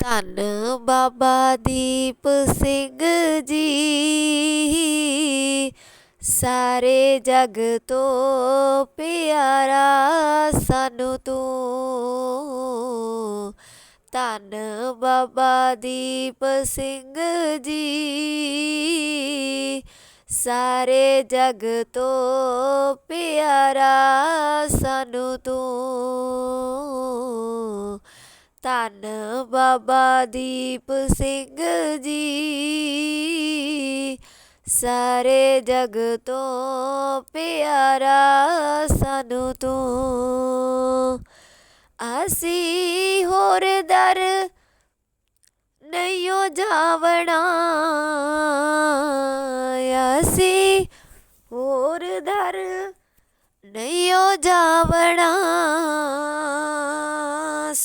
ਧੰਨ ਬਾਬਾ ਦੀਪ ਸਿੰਘ ਜੀ। ਸਾਰੇ ਜਗ ਤੋਂ ਪਿਆਰਾ ਸਾਨੂੰ ਤੂੰ। ਧੰਨ ਬਾਬਾ ਦੀਪ ਸਿੰਘ ਜੀ। ਸਾਰੇ ਜਗ ਤੋਂ ਪਿਆਰਾ ਸਾਨੂੰ ਤੂੰ। ਧੰਨ ਬਾਬਾ ਦੀਪ ਸਿੰਘ ਜੀ। ਸਾਰੇ ਜਗ ਤੋਂ ਪਿਆਰਾ ਸਾਨੂੰ ਤੂੰ। ਅਸੀਂ ਹੋਰ ਦਰ ਨਈਓ ਜਾਵਣਾ। ਅਸੀਂ ਹੋਰ ਦਰ ਨਈਓ ਜਾਵਣਾ।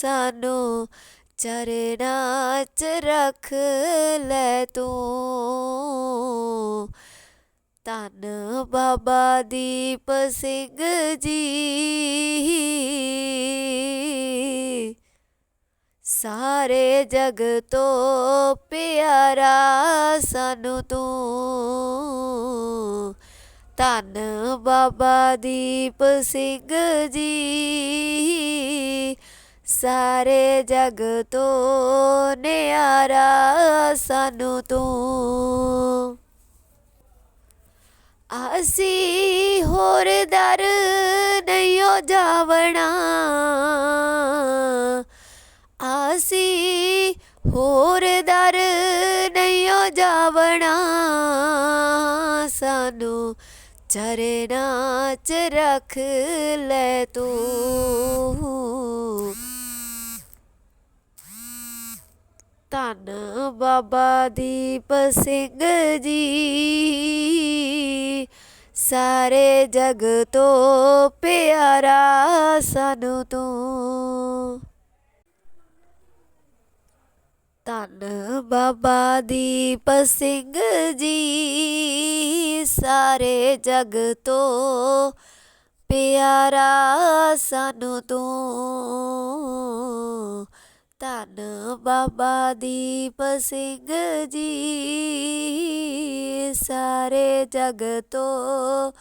ਸਾਨੂੰ ਚਰਨਾਂ ਚ ਰੱਖ ਲੈ ਤੂੰ। ਧੰਨ ਬਾਬਾ ਦੀਪ ਸਿੰਘ ਜੀ। ਸਾਰੇ ਜਗ ਤੋਂ ਪਿਆਰਾ ਸਾਨੂੰ ਤੂੰ। ਧੰਨ ਬਾਬਾ ਦੀਪ ਸਿੰਘ ਜੀ। ਸਾਰੇ ਜਗ ਤੋਂ ਨਿਆਰਾ ਸਾਨੂੰ ਤੂੰ। ਅਸੀਂ ਹੋਰ ਦਰ ਨਹੀਂ ਹੋ ਜਾਵਣਾ। ਅਸੀਂ ਹੋਰ ਦਰ ਨਹੀਂ ਹੋ ਜਾਵਣਾ। ਸਾਨੂੰ ਚਰਨਾਂ ਚ ਰੱਖ ਲੈ ਤੂੰ। ਧੰਨ ਬਾਬਾ ਦੀਪ ਸਿੰਘ ਜੀ। ਸਾਰੇ ਜਗ ਤੋਂ ਪਿਆਰਾ ਸਾਨੂੰ ਤੂੰ। ਧੰਨ ਬਾਬਾ ਦੀਪ ਸਿੰਘ ਜੀ। ਸਾਰੇ ਜਗ ਤੋਂ ਪਿਆਰਾ ਸਾਨੂੰ ਤੂੰ। ਧੰਨ ਬਾਬਾ ਦੀਪ ਸਿੰਘ ਜੀ। ਸਾਰੇ ਜਗ ਤੋਂ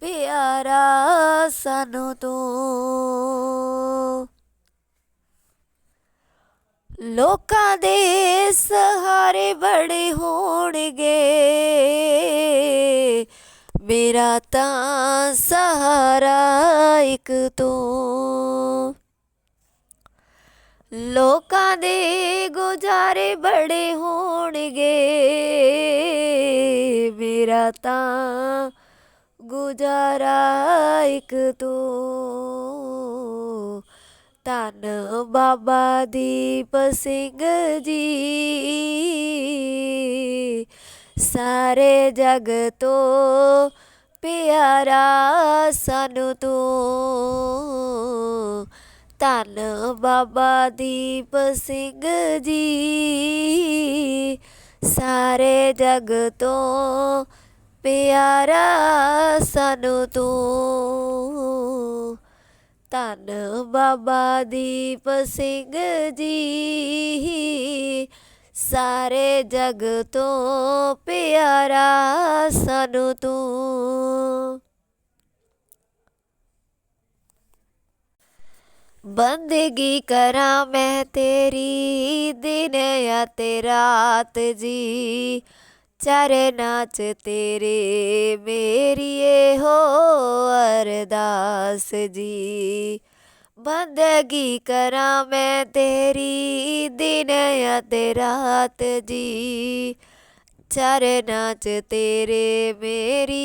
ਪਿਆਰਾ ਸਾਨੂੰ ਤੂੰ। ਲੋਕਾਂ ਦੇ ਸਹਾਰੇ ਬੜੇ ਹੋਣਗੇ। ਮੇਰਾ ਤਾਂ ਸਹਾਰਾ ਇੱਕ ਤੂੰ। ਲੋਕਾਂ ਦੇ ਗੁਜ਼ਾਰੇ ਬੜੇ ਹੋਣਗੇ। ਮੇਰਾ ਤਾਂ ਗੁਜ਼ਾਰਾ ਇੱਕ ਤੂੰ ਧੰਨ ਬਾਬਾ ਦੀਪ ਸਿੰਘ ਜੀ। ਸਾਰੇ ਜਗ ਤੋਂ ਪਿਆਰਾ ਸਾਨੂੰ ਤੂੰ। ਧੰਨ ਬਾਬਾ ਦੀਪ ਸਿੰਘ ਜੀ। ਸਾਰੇ ਜਗ ਤੋਂ ਪਿਆਰਾ ਸਾਨੂੰ ਤੂੰ। ਧੰਨ ਬਾਬਾ ਦੀਪ ਸਿੰਘ ਜੀ। ਸਾਰੇ ਜਗ ਤੋਂ ਪਿਆਰਾ ਸਾਨੂੰ ਤੂੰ। ਬੰਦਗੀ ਕਰਾਂ ਮੈਂ ਤੇਰੀ ਦਿਨ ਆ ਤੇ ਰਾਤ ਜੀ। ਚਰਨਾਂ ਚ ਤੇਰੇ ਮੇਰੀ ਇਹੋ ਅਰਦਾਸ ਜੀ। ਬੰਦਗੀ ਕਰਾਂ ਮੈਂ ਤੇਰੀ ਦਿਨ ਆ ਤੇ ਰਾਤ ਜੀ। ਚਰਨਾਂ ਚ ਤੇਰੇ ਮੇਰੀ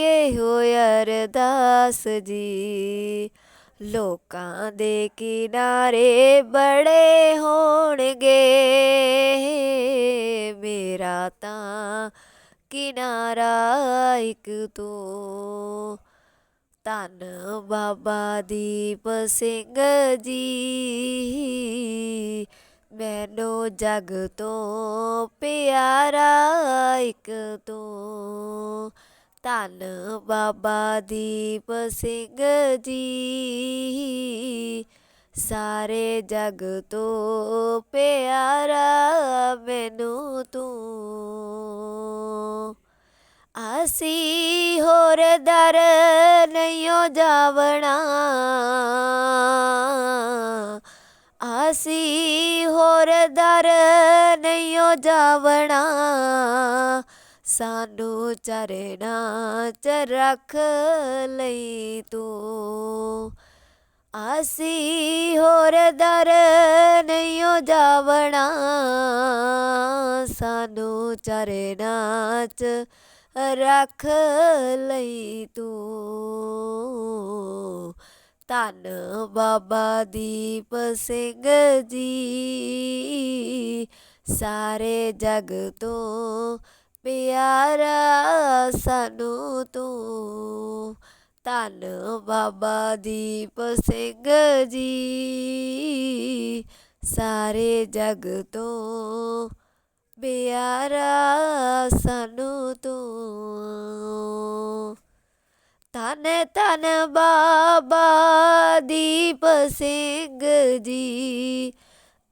ਇਹੋ ਅਰਦਾਸ ਜੀ। ਲੋਕਾਂ ਦੇ ਕਿਨਾਰੇ ਬੜੇ ਹੋਣਗੇ। ਮੇਰਾ ਤਾਂ ਕਿਨਾਰਾ ਇੱਕ ਤੂੰ ਧੰਨ ਬਾਬਾ ਦੀਪ ਸਿੰਘ ਜੀ। ਮੈਨੂੰ ਜਗ ਤੋਂ ਪਿਆਰਾ ਇੱਕ ਤੂੰ ਧੰਨ ਬਾਬਾ ਦੀਪ ਸਿੰਘ ਜੀ। ਸਾਰੇ ਜਗ ਤੋਂ ਪਿਆਰਾ ਮੈਨੂੰ ਤੂੰ। ਅਸੀਂ ਹੋਰ ਦਰ ਨਹੀਂਓ ਜਾਵਣਾ। ਅਸੀਂ ਹੋਰ ਦਰ ਨਹੀਂਓ ਜਾਵਣਾ। ਸਾਨੂੰ ਚਰਨਾਂ ਚ ਰੱਖ ਲਈ ਤੂੰ। ਆਸੀ ਹੋਰ ਦਰ ਨਹੀਂਓ ਜਾਵਣਾ ਸਾਨੂੰ ਚਰਨਾਂ ਚ ਰੱਖ ਲਈ ਤੂੰ। ਧੰਨ ਬਾਬਾ ਦੀਪ ਸਿੰਘ ਜੀ, ਸਾਰੇ ਜਗ ਤੋਂ ਪਿਆਰਾ ਸਾਨੂੰ ਤੂੰ। ਧੰਨ ਬਾਬਾ ਦੀਪ ਸਿੰਘ ਜੀ। ਸਾਰੇ ਜਗ ਤੋਂ ਪਿਆਰਾ ਸਾਨੂੰ ਤੂੰ। ਧੰਨ ਧੰਨ ਬਾਬਾ ਦੀਪ ਸਿੰਘ ਜੀ।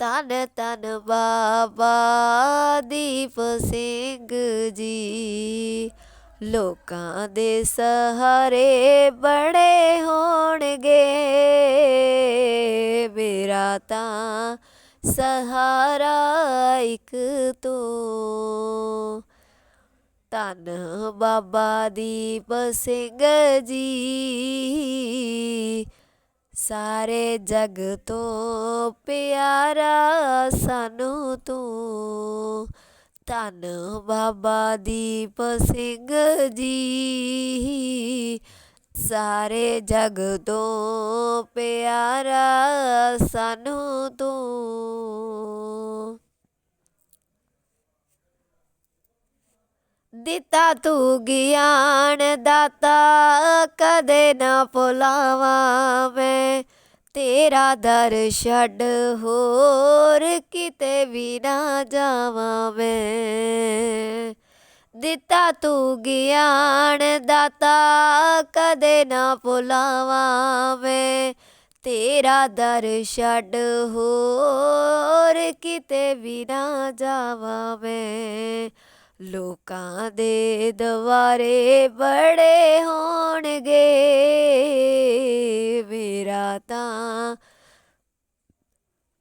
ਧੰਨ ਧੰਨ ਬਾਬਾ ਦੀਪ ਸਿੰਘ ਜੀ। ਲੋਕਾਂ ਦੇ ਸਹਾਰੇ ਬੜੇ ਹੋਣਗੇ। ਮੇਰਾ ਤਾਂ ਸਹਾਰਾ ਇੱਕ ਤੂੰ। ਧੰਨ ਬਾਬਾ ਦੀਪ ਸਿੰਘ ਜੀ। ਸਾਰੇ ਜਗ ਤੋਂ ਪਿਆਰਾ ਸਾਨੂੰ ਤੂੰ। ਧੰਨ ਬਾਬਾ ਦੀਪ ਸਿੰਘ ਜੀ। ਸਾਰੇ ਜਗ ਤੋਂ ਪਿਆਰਾ ਸਾਨੂੰ ਤੂੰ। ਦਿੱਤਾ ਤੂੰ ਗਿਆਨ ਦਾਤਾ, ਕਦੇ ਨਾ ਭੁਲਾਵਾਂ ਮੈਂ ਤੇਰਾ ਦਰ ਛੱਡ ਹੋਰ ਕਿਤੇ ਵੀ ਨਾ ਜਾਵਾਂ ਮੈਂ ਦਿੱਤਾ ਤੂੰ ਗਿਆਨ ਦਾਤਾ, ਕਦੇ ਨਾ ਭੁਲਾਵਾਂ ਮੈਂ ਤੇਰਾ ਦਰ ਛੱਡ ਹੋਰ ਕਿਤੇ ਵੀ ਨਾ ਜਾਵਾਂ ਮੈਂ ਲੋਕਾਂ ਦੇ ਦਵਾਰੇ ਬੜੇ ਹੋਣਗੇ। ਮੇਰਾ ਤਾਂ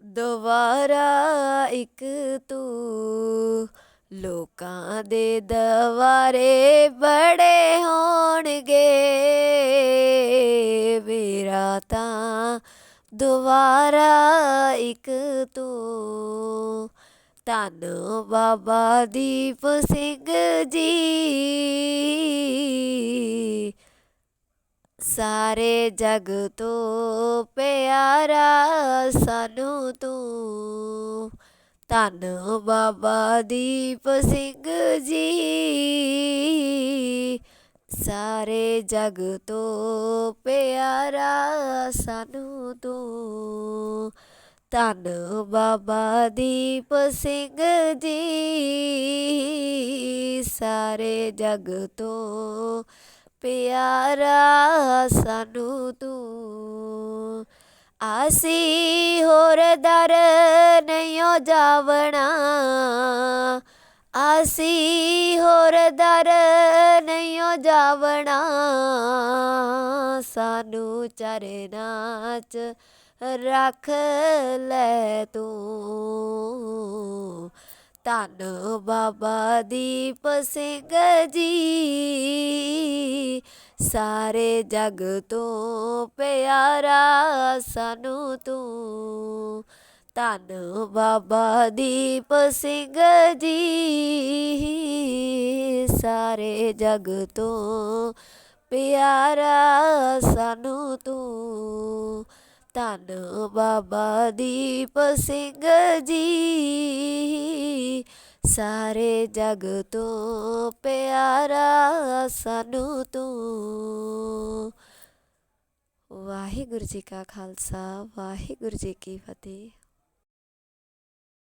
ਦੁਆਰਾ ਇੱਕ ਤੂੰ, ਲੋਕਾਂ ਦੇ ਦਵਾਰੇ ਬੜੇ ਹੋਣਗੇ। ਮੇਰਾ ਤਾਂ ਦੁਆਰਾ ਇੱਕ ਤੂੰ ਧੰਨ ਬਾਬਾ ਦੀਪ ਸਿੰਘ ਜੀ। ਸਾਰੇ ਜਗ ਤੋਂ ਪਿਆਰਾ ਸਾਨੂੰ ਤੂੰ। ਧੰਨ ਬਾਬਾ ਦੀਪ ਸਿੰਘ ਜੀ। ਸਾਰੇ ਜਗ ਤੋਂ ਪਿਆਰਾ ਸਾਨੂੰ ਤੂੰ। ਧੰਨ ਬਾਬਾ ਦੀਪ ਸਿੰਘ ਜੀ। ਸਾਰੇ ਜਗ ਤੋਂ ਪਿਆਰਾ ਸਾਨੂੰ ਤੂੰ। ਆਸੀ ਹੋਰ ਦਰ ਨਹੀਂਓ ਜਾਵਣਾ। ਆਸੀ ਹੋਰ ਦਰ ਨਹੀਂਓ ਜਾਵਣਾ। ਸਾਨੂੰ ਚਰਨਾਂ ਚ ਰੱਖ ਲੈ ਤੂੰ। ਧੰਨ ਬਾਬਾ ਦੀਪ ਸਿੰਘ ਜੀ, ਸਾਰੇ ਜਗ ਤੋਂ ਪਿਆਰਾ ਸਾਨੂੰ ਤੂੰ। ਧੰਨ ਬਾਬਾ ਦੀਪ ਸਿੰਘ ਜੀ, ਸਾਰੇ ਜਗ ਤੋਂ ਪਿਆਰਾ ਸਾਨੂੰ ਤੂੰ। ਧੰਨ ਬਾਬਾ ਦੀਪ ਸਿੰਘ ਜੀ। ਸਾਰੇ ਜਗ ਤੋਂ ਪਿਆਰਾ ਸਾਨੂੰ ਤੂੰ। ਵਾਹਿਗੁਰੂ ਜੀ ਕਾ ਖਾਲਸਾ, ਵਾਹਿਗੁਰੂ ਜੀ ਕੀ ਫਤਿਹ।